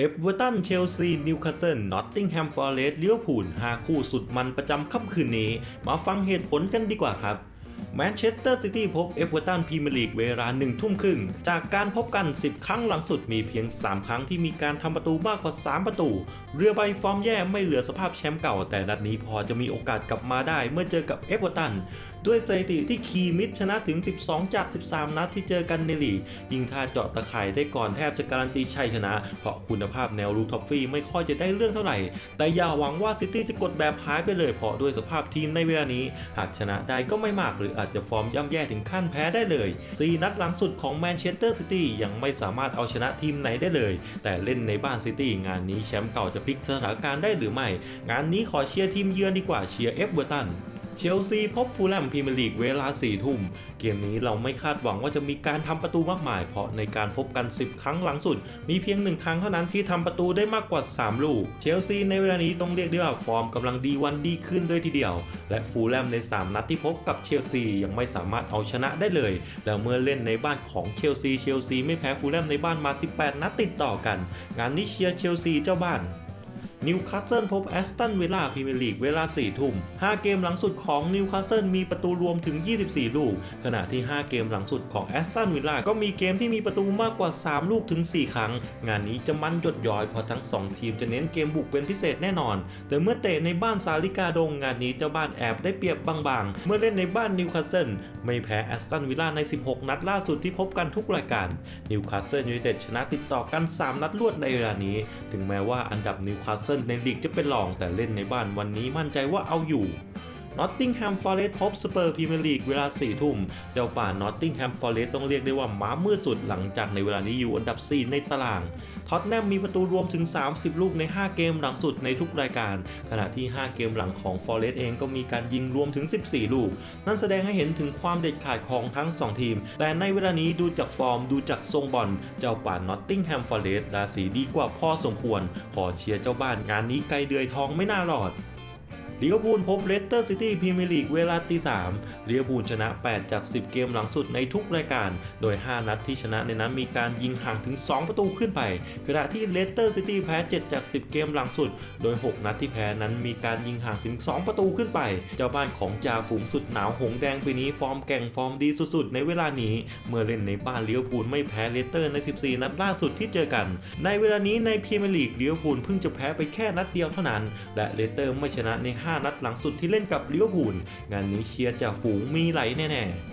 เอฟเวอร์ตัน เชลซี นิวคาสเซิล นอตติงแฮม ฟอร์เรสต์ลิเวอร์พูลหาคู่สุดมันประจำค่ำคืนนี้ มาฟังเหตุผลกันดีกว่าครับ แมนเชสเตอร์ซิตี้พบเอฟเวอร์ตันพรีเมียร์ลีกเวลาหนึ่งทุ่มครึ่ง จากการพบกัน 10 ครั้งหลังสุดมีเพียง 3 ครั้งที่มีการทำประตูมากกว่า 3 ประตู เรือใบฟอร์มแย่ไม่เหลือสภาพแชมป์เก่า แต่นัดนี้พอจะมีโอกาสกลับมาได้เมื่อเจอกับเอฟเวอร์ตัน ด้วยสถิติที่คีมิดชนะถึง 12 จาก 13 นัดที่เจอกันในลีกยิงท่าเจาะตะข่ายได้ก่อนแทบจะการันตีชัยชนะ เพราะคุณภาพแนวรูท็อฟฟี่ไม่ค่อยจะได้เรื่องเท่าไหร่ แต่อย่าหวังว่าซิตี้จะกดแบบหายไปเลยเพราะด้วยสภาพทีมในเวลานี้ หากชนะได้ก็ไม่มากหรืออาจจะฟอร์มย่ำแย่ถึงขั้นแพ้ได้เลย 4 นัดหลังสุดของแมนเชสเตอร์ซิตี้ยังไม่สามารถเอาชนะทีมไหนได้เลย แต่เล่นในบ้านซิตี้งานนี้แชมป์เก่าจะพลิกสถานการณ์ได้หรือไม่ งานนี้ขอเชียร์ทีมเยือนดีกว่าเชียร์เอฟเวอร์ตัน เชลซีพบฟูลแลมพรีเมียร์ลีกเวลา4ทุ่ม เกมนี้เราไม่คาดหวังว่าจะมีการทำประตูมากมาย เพราะในการพบกัน 10 ครั้งหลังสุด มีเพียงหนึ่งครั้งเท่านั้นที่ทำประตูได้มากกว่า 3 ลูก เชลซีในเวลานี้ต้องเรียกได้ว่าฟอร์มกำลังดีวันดีขึ้นด้วยทีเดียว และฟูลแลมใน 3 นัดที่พบกับเชลซียังไม่สามารถเอาชนะได้เลยแล้วเมื่อเล่นในบ้านของเชลซีเชลซีไม่แพ้ฟูลแลมในบ้านมา 18 นัดติดต่อกัน งานนี้เชียร์เชลซีเจ้าบ้าน นิวคาสเซิลพบแอสตันวิลล่าพรีเมียร์ลีกเวลา 4 ทุ่ม 5 เกมหลังสุดของนิวคาสเซิลมีประตูรวมถึง 24 ลูก ขณะที่ 5 เกมหลังสุดของแอสตันวิลล่าก็มีเกมที่มีประตูมากกว่า 3 ลูกถึง 4 ครั้ง งานนี้จะมันหยดย้อยเพราะทั้ง 2 ทีมจะเน้นเกมบุกเป็นพิเศษแน่นอน แต่เมื่อเตะในบ้านซาลิกาดงงานนี้เจ้าบ้านแอบได้เปรียบบางๆ เมื่อเล่นในบ้านนิวคาสเซิลไม่แพ้แอสตันวิลล่าใน 16 นัดล่าสุดที่พบกันทุกรายการ นิวคาสเซิลยูไนเต็ดชนะติดต่อกัน 3 นัดรวดในเวลานี้ ถึงแม้ว่าอันดับนิวคาสเซิลในลีกจะเป็นรองแต่เล่นในบ้านวันนี้มั่นใจว่าเอาอยู่ นอตติงแฮมฟอร์เรสต์พบสเปอร์พรีเมียร์ลีกเวลา4ทุ่มเจ้าป่านอตติงแฮมฟอร์เรสต์ต้องเรียกได้ว่าม้ามืดสุดหลังจากในเวลานี้อยู่อันดับ 4 ในตารางท็อตแนมมีประตูรวมถึง 30 ลูกใน 5 เกมหลังสุดในทุกรายการ ขณะที่ 5 เกมหลังของฟอร์เรสต์เองก็มีการยิงรวมถึง 14 ลูก นั่นแสดงให้เห็นถึงความเด็ดขาดของทั้ง 2 ทีม แต่ในเวลานี้ดูจากฟอร์มดูจากทรงบอลเจ้าป่านอตติงแฮมฟอร์เรสต์ราศีดีกว่าพอสมควร ขอเชียร์เจ้าบ้านงานนี้ไกลเดือยทองไม่น่ารอด ลิเวอร์พูลพบเลสเตอร์ซิตี้พรีเมียร์ลีกเวลาตีสามลิเวอร์พูลชนะ 8 จาก 10 เกมหลังสุดในทุกรายการ โดย 5 นัดที่ชนะในนั้นมีการยิงห่างถึง 2 ประตูขึ้นไป ขณะที่เลสเตอร์ซิตี้แพ้ 7 จาก 10 เกมหลังสุด โดย 6 นัดที่แพ้นั้นมีการยิงห่างถึง 2 ประตูขึ้นไป เจ้าบ้านของจ่าฝูงสุดหนาวหงแดงปีนี้ฟอร์มแก่งฟอร์มดีสุดๆ ในเวลานี้ เมื่อเล่นในบ้านลิเวอร์พูลไม่แพ้เลสเตอร์ใน 14 นัดล่าสุดที่เจอกัน ในเวลานี้ในพรีเมียร์ลีกลิเวอร์พูลเพิ่งจะแพ้ไปแค่นัดเดียวเท่านั้น และเลสเตอร์ไม่ชนะใน5นัดหลังสุดที่เล่นกับลิเวอร์พูลงานนี้เชียร์จาฝูงมีไหลแน่ๆ